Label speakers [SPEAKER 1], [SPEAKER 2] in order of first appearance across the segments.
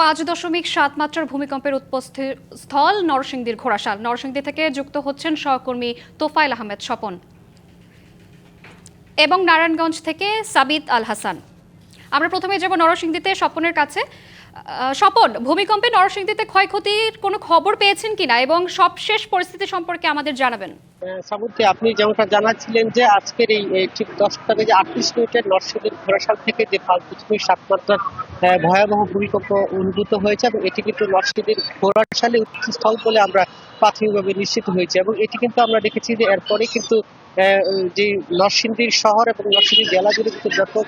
[SPEAKER 1] পাঁচ দশমিক সাত মাত্রার ভূমিকম্পের উৎপস্থি স্থল নরসিংদীর ঘোড়াশাল। নরসিংদী থেকে যুক্ত হচ্ছেন সহকর্মী তোফাইল আহমেদ স্বপন। এবং নারায়ণগঞ্জ থেকে সাবিত আল হাসান। আমরা প্রথমে যাব নরসিংদীতে স্বপনের কাছে। স্বপন, ভূমিকম্পে নরসিংদীতে ক্ষয়ক্ষতির কোনো খবর পেয়েছেন কিনা এবং সবশেষ পরিস্থিতি সম্পর্কে আমাদের জানাবেন।
[SPEAKER 2] সামুদ্রে আপনি যেমনটা জানাচ্ছিলেন যে আজকের এই ঠিক দশটা বেজে আটত্রিশ মিনিটের নরসিংদীর ঘোড়াশাল থেকে যে পাঁচ দশমিক সাত মাত্রার ভয়াবহ ভূমিকম্প অনুভূত হয়েছে এবং এটি কিন্তু নরসিংদীর ঘোড়াশালে উৎস্থল বলে আমরা প্রাথমিকভাবে নিশ্চিত হয়েছি এবং এটি কিন্তু আমরা দেখেছি যে এরপরে কিন্তু যে নরসিংদীর শহর এবং নরসিংদী জেলা জুড়ে কিন্তু ব্যাপক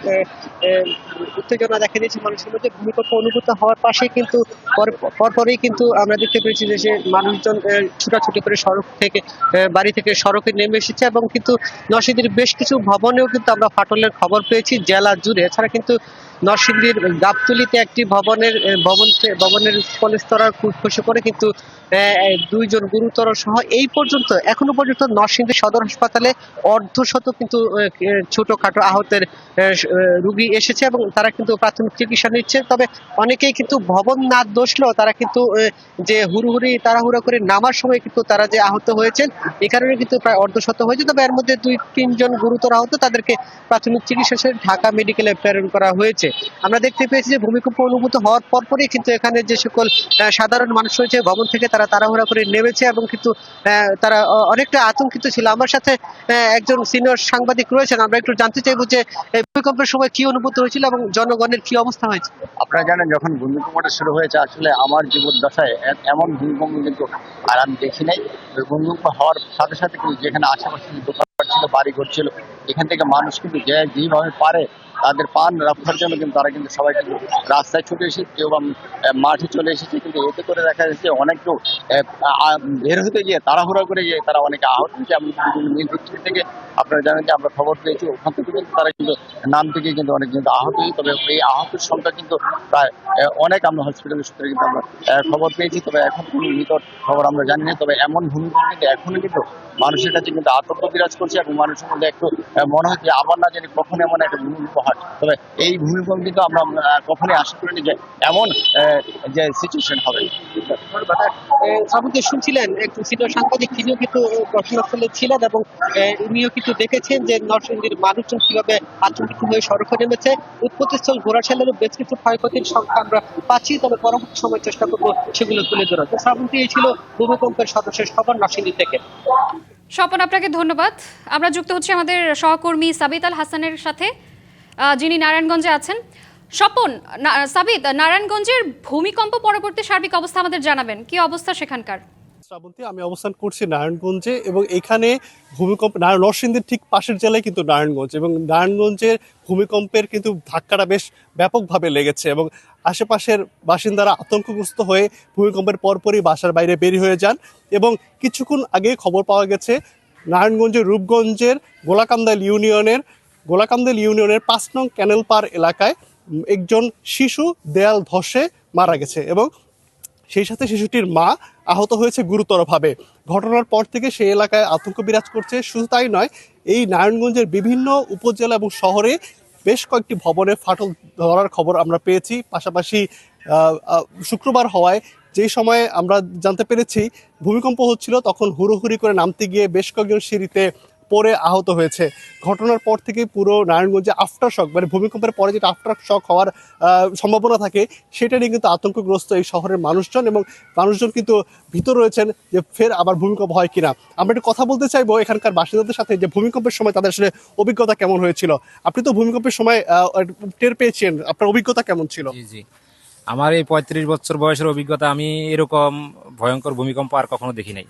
[SPEAKER 2] উত্তেজনা দেখা দিয়েছে মানুষের মধ্যে। ভূমিকম্প অনুভূত হওয়ার পাশে কিন্তু পর- পরপরই কিন্তু আমরা দেখতে পেয়েছি যে সে মানুষজন ছুটাছুটি করে সড়ক থেকে বাড়ি থেকে সড়কে নেমে এসেছে এবং কিন্তু নরসিংদীর বেশ কিছু ভবনেও কিন্তু আমরা ফাটলের খবর পেয়েছি জেলা জুড়ে। এছাড়া কিন্তু নরসিংদীর গাবতলিতে একটি ভবনের ভবন ভবনের স্থলস্তরা খসে পড়ে কিন্তু দুইজন গুরুতর সহ এই পর্যন্ত, এখনও পর্যন্ত নরসিংদী সদর হাসপাতালে অর্ধশত কিন্তু ছোটখাটো আহতের রুগী এসেছে এবং তারা কিন্তু প্রাথমিক চিকিৎসা নিচ্ছে। তবে অনেকেই কিন্তু ভবন না দোষলেও তারা কিন্তু যে হুড়ুহুড়ি, তাড়াহুড়া করে নামার সময় কিন্তু তারা যে আহত হয়েছেন এই কারণে কিন্তু প্রায় অর্ধশত হয়েছে। তবে এর মধ্যে দুই, তিনজন গুরুতর আহত তাদেরকে প্রাথমিক চিকিৎসা শেষে ঢাকা মেডিকেলে প্রেরণ করা হয়েছে। আমরা দেখতে পেয়েছি যে ভূমিকম্প অনুভূত হওয়ার পরপরই কিন্তু এখানে যে সকল সাধারণ মানুষ রয়েছে, ভবন থেকে তারা তাড়াহুড়া করে নেমেছে এবং কিন্তু তারা অনেকটা আতঙ্কিত ছিল। আমার সাথে একজন সিনিয়র সাংবাদিক রয়েছেন। আমরা একটু জানতে চাইব যে, এই ভূমিকম্পের সময় কি অনুভূতি হয়েছিল এবং জনগণের কি অবস্থা হয়েছে?
[SPEAKER 3] আপনারা জানেন, যখন ভূমিকম্পটা শুরু হয়েছে, আসলে আমার জীবন দশায় এমন ভূমিকম্প কিন্তু আর আমি দেখি নাই। ভূমিকম্প হওয়ার সাথে সাথে কিন্তু যেখানে আশেপাশে দোকান ছিল বাড়ি ঘর ছিল, এখান থেকে মানুষ কিন্তু যে যেভাবে পারে তাদের পান রক্ষার জন্য কিন্তু তারা কিন্তু সবাই কিন্তু রাস্তায় ছুটে এসে কেউ বা মাঠে চলে এসেছে। কিন্তু এতে করে দেখা যাচ্ছে অনেক লোক বের হতে গিয়ে, তাড়াহুড়া করে গিয়ে তারা অনেকে আহত হয়েছে। এমন নির্দিষ্ট থেকে আপনারা জানেন যে আমরা খবর পেয়েছি, ওখান থেকে কিন্তু তারা কিন্তু নাম থেকে কিন্তু অনেক কিন্তু আহত হয়েছে। তবে এই আহতের সংখ্যা কিন্তু প্রায় অনেক আমরা হসপিটালের সূত্রে কিন্তু আমরা খবর পেয়েছি। তবে এখন কোনো নিকট খবর আমরা জানি না। তবে এমন ভূমিকম্প কিন্তু এখনও কিন্তু মানুষের কাছে কিন্তু আতঙ্ক বিরাজ করছে এবং মানুষের মধ্যে একটু মনে হচ্ছে আবার না জানি কখন এমন একটা ভূমিকম্প হয় তবে এই ভূমিকম্প কিন্তু আমরা কখনোই আশা করিনি যে এমন যে সিচুয়েশন হবে।
[SPEAKER 2] শুনছিলেন? একজন সিনিয়র সাংবাদিক, তিনিও কিন্তু ঘটনাস্থলে ছিলেন এবং উনিও কিন্তু দেখেছেন যে নরসিংদীর মানুষজন কীভাবে আতঙ্কিত হয়ে সড়কে নেমেছে। উৎপত্তিস্থল ঘোড়াশালেরও বেশ কিছু ক্ষয়ক্ষতির সংখ্যা আমরা পাচ্ছি, তবে পরবর্তী সময় চেষ্টা করব সেগুলো তুলে ধরা তো শ্রাবন্তী, এই ছিল ভূমিকম্পের সর্বশেষ খবর নরসিংদী থেকে।
[SPEAKER 1] স্বপন, আপনাকে ধন্যবাদ। আমরা যুক্ত হচ্ছি আমাদের সহকর্মী সাবিত আল হাসানের সাথে। যিনি নারায়ণগঞ্জে আছেন। স্বপন সাবিত, নারায়ণগঞ্জের ভূমিকম্প পরবর্তী সার্বিক অবস্থা আমাদের জানাবেন। কি অবস্থা সেখানকার?
[SPEAKER 4] শ্রাবন্তী, আমি অবস্থান করছি নারায়ণগঞ্জে এবং এখানে ভূমিকম্প নরসিংদীর ঠিক পাশের জেলায় কিন্তু নারায়ণগঞ্জ এবং নারায়ণগঞ্জের ভূমিকম্পের কিন্তু ধাক্কাটা বেশ ব্যাপকভাবে লেগেছে এবং আশেপাশের বাসিন্দারা আতঙ্কগ্রস্ত হয়ে ভূমিকম্পের পরপরই বাসার বাইরে বেরিয়ে হয়ে যান এবং কিছুক্ষণ আগে খবর পাওয়া গেছে, নারায়ণগঞ্জের রূপগঞ্জের গোলাকান্দাল ইউনিয়নের গোলাকান্দাল ইউনিয়নের পাঁচ নং ক্যানেল পার এলাকায় একজন শিশু দেয়াল ধসে মারা গেছে এবং সেই সাথে শিশুটির মা আহত হয়েছে গুরুতরভাবে। ঘটনার পর থেকে সেই এলাকায় আতঙ্ক বিরাজ করছে। শুধু তাই নয়, এই নারায়ণগঞ্জের বিভিন্ন উপজেলা এবং শহরে বেশ কয়েকটি ভবনে ফাটল ধরার খবর আমরা পেয়েছি। পাশাপাশি শুক্রবার হওয়ায় যেই সময়ে আমরা জানতে পেরেছি, ভূমিকম্প হচ্ছিল তখন হুড়োহুড়ি করে নামতে গিয়ে বেশ কয়েকজন সিঁড়িতে পড়ে আহত হয়েছে। ঘটনার পর থেকে পুরো নারায়ণগঞ্জে আফটার শক মানে ভূমিকম্পের পরে যেটা আফটার শক হওয়ার সম্ভাবনা থাকে, সেটা নিয়ে কিন্তু আতঙ্কগ্রস্ত এই শহরের মানুষজন এবং মানুষজন কিন্তু ভিতর রয়েছেন যে ফের আবার ভূমিকম্প হয় কিনা। আমরা একটু কথা বলতে চাইব এখানকার বাসিন্দাদের সাথে যে ভূমিকম্পের সময় তাদের আসলে অভিজ্ঞতা কেমন হয়েছিল। আপনি তো ভূমিকম্পের সময় টের পেয়েছেন, আপনার অভিজ্ঞতা কেমন ছিল?
[SPEAKER 5] আমার এই পঁয়ত্রিশ বছর বয়সের অভিজ্ঞতা আমি এরকম ভয়ঙ্কর ভূমিকম্প আর কখনো দেখি নাই।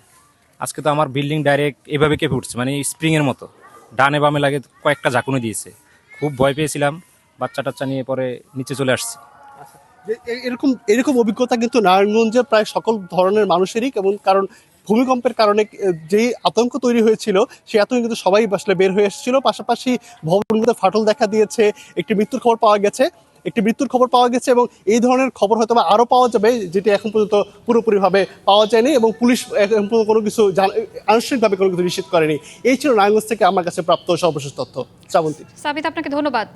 [SPEAKER 5] আজকে তো আমার বিল্ডিং ডাইরেক্ট এভাবে কেঁপে উঠছে মানে স্প্রিং এর মতো। ডানে বামে লাগে কয়েকটা ঝাঁকুনি দিয়েছে। খুব ভয় পেয়েছিলাম বাচ্চা টাচ্চা নিয়ে পরে নিচে চলে আসছি।
[SPEAKER 4] এরকম এরকম অভিজ্ঞতা কিন্তু নারায়ণগঞ্জের প্রায় সকল ধরনের মানুষেরই, কেমন কারণ ভূমিকম্পের কারণে যেই আতঙ্ক তৈরি হয়েছিল সেই আতঙ্ক কিন্তু সবাই আসলে বের হয়ে এসেছিল। পাশাপাশি ভবনগুলোতে ফাটল দেখা দিয়েছে, একটি মৃত্যুর খবর পাওয়া গেছে। একটি মৃত্যুর খবর পাওয়া গেছে এবং এই ধরনের খবর হয়তো বা আরও পাওয়া যাবে, যেটি এখন পর্যন্ত পুরোপুরিভাবে পাওয়া যায়নি এবং পুলিশ এখন পর্যন্ত কোনো কিছু আনুষ্ঠানিকভাবে কোনো কিছু নিশ্চিত করেনি। এই ছিল নারায়ণগঞ্জ থেকে আমার কাছে প্রাপ্ত সর্বশেষ তথ্য। শ্রাবন্তী।
[SPEAKER 1] সাবিত, আপনাকে ধন্যবাদ।